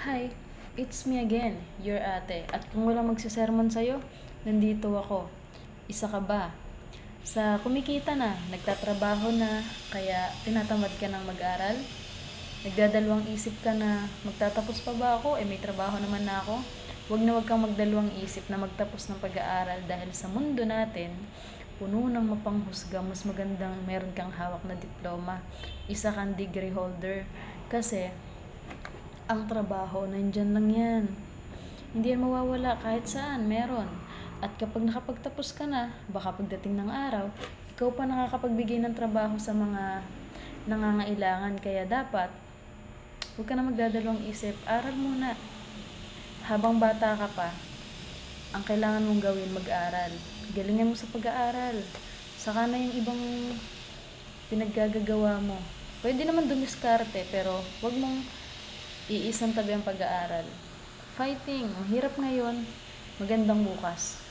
Hi, it's me again, your ate. At kung walang magsisermon sa'yo, nandito ako. Isa ka ba? Sa kumikita na, nagtatrabaho na, kaya tinatamad ka ng mag-aral? Nagdadalawang isip ka na, magtatapos pa ba ako? Eh may trabaho naman na ako. Huwag na huwag kang magdalawang isip na magtapos ng pag-aaral dahil sa mundo natin, puno ng mapanghusga, mas magandang meron kang hawak na diploma, isa kang degree holder. Kasi, ang trabaho, nandyan lang yan. Hindi yan mawawala kahit saan, meron. At kapag nakapagtapos ka na, baka pagdating ng araw, ikaw pa nakakapagbigay ng trabaho sa mga nangangailangan. Kaya dapat, huwag ka na magdadalawang isip, aral muna. Habang bata ka pa, ang kailangan mong gawin mag-aral. Galingan mo sa pag-aaral. Saka na yung ibang pinaggagawa mo. Pwede naman dumiskarte, pero wag mong iisang tabi ang pag-aaral. Fighting. Ang hirap ngayon. Magandang bukas.